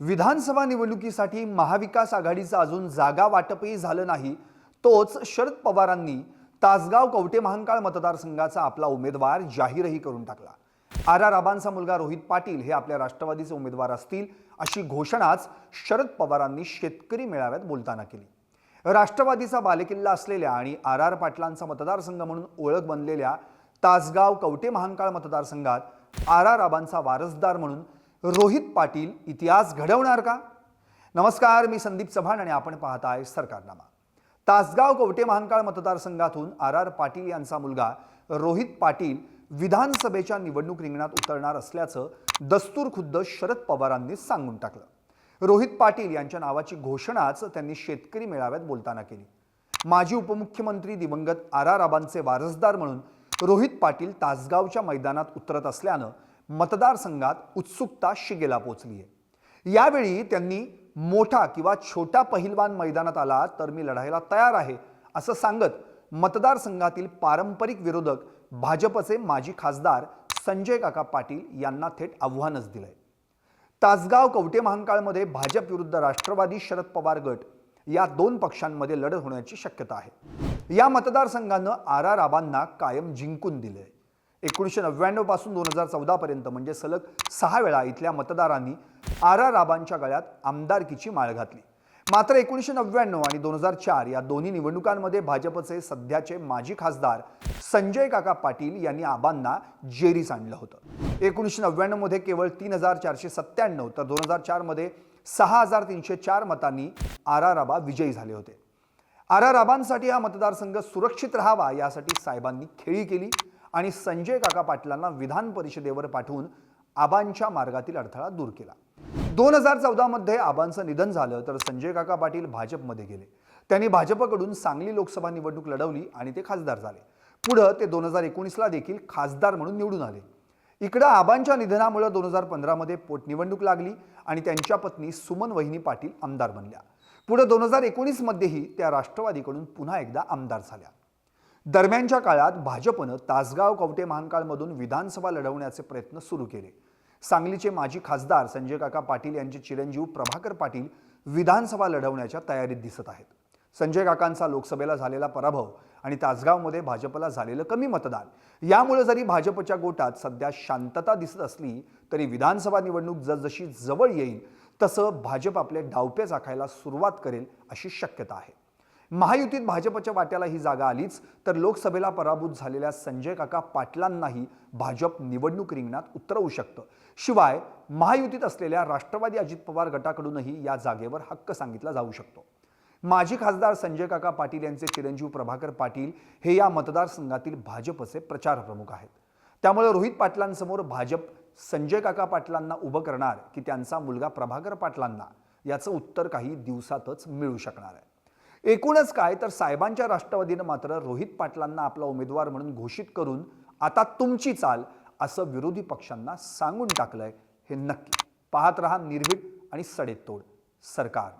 विधानसभा निवडणुकीसाठी महाविकास आघाडीचं अजून जागा वाटपही झालं नाही तोच शरद पवारांनी तासगाव कवटे महांकाळ मतदारसंघाचा आपला उमेदवार जाहीरही करून टाकला. आर आर आबांचा मुलगा रोहित पाटील हे आपल्या राष्ट्रवादीचे उमेदवार असतील अशी घोषणाच शरद पवारांनी शेतकरी मेळाव्यात बोलताना केली. राष्ट्रवादीचा बालेकिल्ला असलेल्या आणि आर आर पाटलांचा मतदारसंघ म्हणून ओळख बनलेल्या तासगाव कवटे महांकाळ मतदारसंघात आर आर आबांचा वारसदार म्हणून रोहित पाटील इतिहास घडवणार का? नमस्कार मी संदीप चव्हाण आणि आपण पाहताय सरकारनामा. तासगाव कवटे महांकाळ मतदारसंघातून आर आर पाटील यांचा मुलगा रोहित पाटील विधानसभेच्या निवडणूक रिंगणात उतरणार असल्याचं दस्तूर खुद्द शरद पवारांनी सांगून टाकलं. रोहित पाटील यांच्या नावाची घोषणाच त्यांनी शेतकरी मेळाव्यात बोलताना केली. माजी उपमुख्यमंत्री दिवंगत आर आर आबांचे वारसदार म्हणून रोहित पाटील तासगावच्या मैदानात उतरत असल्यानं मतदारसंघात उत्सुकता शिगेला पोचली आहे यावेळी त्यांनी मोठा किंवा छोटा पहिलवान मैदानात आला तर मी लढायला तयार आहे असं सांगत मतदारसंघातील पारंपरिक विरोधक भाजपचे माजी खासदार संजय काका पाटील यांना थेट आव्हानच दिलंय. तासगाव कवटे महांकाळमध्ये भाजप विरुद्ध राष्ट्रवादी शरद पवार गट या दोन पक्षांमध्ये लढत होण्याची शक्यता आहे. या मतदारसंघानं आर आर आबांना कायम जिंकून दिलंय. एकोणीसशे नव्याण्णवपासून दोन हजार चौदापर्यंत म्हणजे सलग सहा वेळा इथल्या मतदारांनी आर आर गळ्यात आमदारकीची माळ घातली. मात्र एकोणीसशे नव्याण्णव आणि दोन हजार चार या दोन्ही निवडणुकांमध्ये भाजपचे सध्याचे माजी खासदार संजय काका पाटील यांनी आबांना जेरीस आणलं होतं. एकोणीसशे नव्याण्णवमध्ये केवळ तीन हजार चारशे सत्त्याण्णव तर दोन हजार चारमध्ये सहा हजार तीनशे चार मतांनी आर आर आबा विजयी झाले होते. आर आर आबांसाठी हा मतदारसंघ सुरक्षित राहावा यासाठी साहेबांनी खेळी केली. आणि संजय काका पाटलांना विधान परिषदेवर पाठवून आबांच्या मार्गातील अडथळा दूर केला. दोन हजार चौदामध्ये आबांचं निधन झालं तर संजय काका पाटील भाजपमध्ये गेले. त्यांनी भाजपकडून सांगली लोकसभा निवडणूक लढवली आणि ते खासदार झाले. पुढं ते दोन हजार एकोणीसला देखील खासदार म्हणून निवडून आले. इकडं आबांच्या निधनामुळे दोन हजार पंधरामध्ये पोटनिवडणूक लागली आणि त्यांच्या पत्नी सुमन वहिनी पाटील आमदार बनल्या. पुढे दोन हजार एकोणीसमध्येही त्या राष्ट्रवादीकडून पुन्हा एकदा आमदार झाल्या. दरम्यानच्या काळात भाजपनं तासगाव कवटे महांकाळमधून विधानसभा लढवण्याचे प्रयत्न सुरू केले. सांगलीचे माजी खासदार संजय काका पाटील यांचे चिरंजीव प्रभाकर पाटील विधानसभा लढवण्याच्या तयारीत दिसत आहेत. संजय काकांचा लोकसभेला झालेला पराभव आणि तासगावमध्ये भाजपला झालेलं कमी मतदान यामुळे जरी भाजपच्या गोटात सध्या शांतता दिसत असली तरी विधानसभा निवडणूक जसजशी जवळ येईल तसं भाजप आपले डावपे चाखायला सुरुवात करेल अशी शक्यता आहे. महायुतीत भाजपच्या वाट्याला ही जागा आलीच तर लोकसभेला पराभूत झालेल्या संजय काका पाटलांनाही भाजप निवडणूक रिंगणात उतरवू शकतं. शिवाय महायुतीत असलेल्या राष्ट्रवादी अजित पवार गटाकडूनही या जागेवर हक्क सांगितला जाऊ शकतो. माजी खासदार संजय काका पाटील यांचे चिरंजीव प्रभाकर पाटील हे या मतदारसंघातील भाजपचे प्रचार प्रमुख आहेत. त्यामुळे रोहित पाटलांसमोर भाजप संजय काका पाटलांना उभं करणार की त्यांचा मुलगा प्रभाकर पाटलांना याचं उत्तर काही दिवसातच मिळू शकणार आहे. एकूणच काय तर साहेबांच्या राष्ट्रवादीनं मात्र रोहित पाटलांना आपला उमेदवार म्हणून घोषित करून आता तुमची चाल असं विरोधी पक्षांना सांगून टाकलंय हे नक्की. पाहत रहा निर्भीड आणि सडेतोड सरकार